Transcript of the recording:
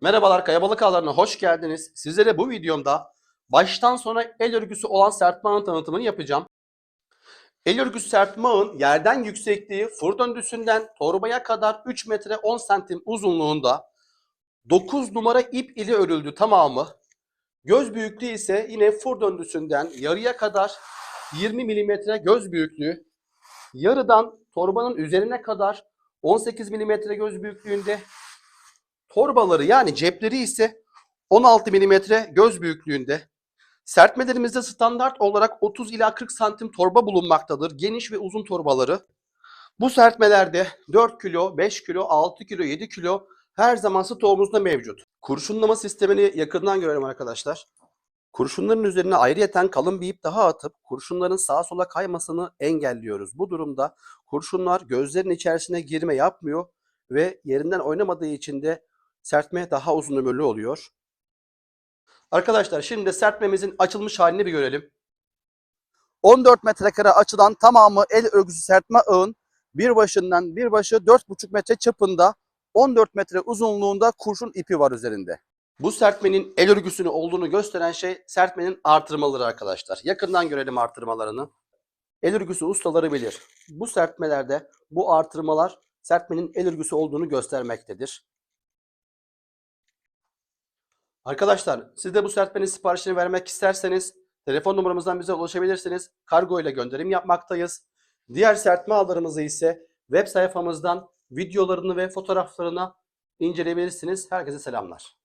Merhabalar Kayabalık Ağları'na hoş geldiniz. Sizlere bu videomda baştan sona el örgüsü olan serpme tanıtımını yapacağım. El örgüsü serpme yerden yüksekliği fır döndüsünden torbaya kadar 3 metre 10 santim uzunluğunda 9 numara ip ile örüldü tamamı. Göz büyüklüğü ise yine fır döndüsünden yarıya kadar 20 milimetre göz büyüklüğü. Yarıdan torbanın üzerine kadar 18 milimetre göz büyüklüğünde Torbaları yani cepleri ise 16 mm göz büyüklüğünde. Sertmelerimizde standart olarak 30 ila 40 santim torba bulunmaktadır. Geniş ve uzun torbaları. Bu sertmelerde 4 kilo, 5 kilo, 6 kilo, 7 kilo her zaman stoğumuzda mevcut. Kurşunlama sistemini yakından görelim arkadaşlar. Kurşunların üzerine ayrıyeten kalın bir ip daha atıp kurşunların sağa sola kaymasını engelliyoruz. Bu durumda kurşunlar gözlerin içerisine girme yapmıyor ve yerinden oynamadığı için de sertme daha uzun ömürlü oluyor. Arkadaşlar şimdi de sertmemizin açılmış halini bir görelim. 14 metrekare açılan tamamı el örgüsü sertme ağın bir başından bir başı 4,5 metre çapında 14 metre uzunluğunda kurşun ipi var üzerinde. Bu sertmenin el örgüsünü olduğunu gösteren şey sertmenin artırmaları arkadaşlar. Yakından görelim artırmalarını. El örgüsü ustaları bilir. Bu sertmelerde bu artırmalar sertmenin el örgüsü olduğunu göstermektedir. Arkadaşlar siz de bu sertmenin siparişini vermek isterseniz telefon numaramızdan bize ulaşabilirsiniz. Kargo ile gönderim yapmaktayız. Diğer sertme ağlarımızı ise web sayfamızdan videolarını ve fotoğraflarını inceleyebilirsiniz. Herkese selamlar.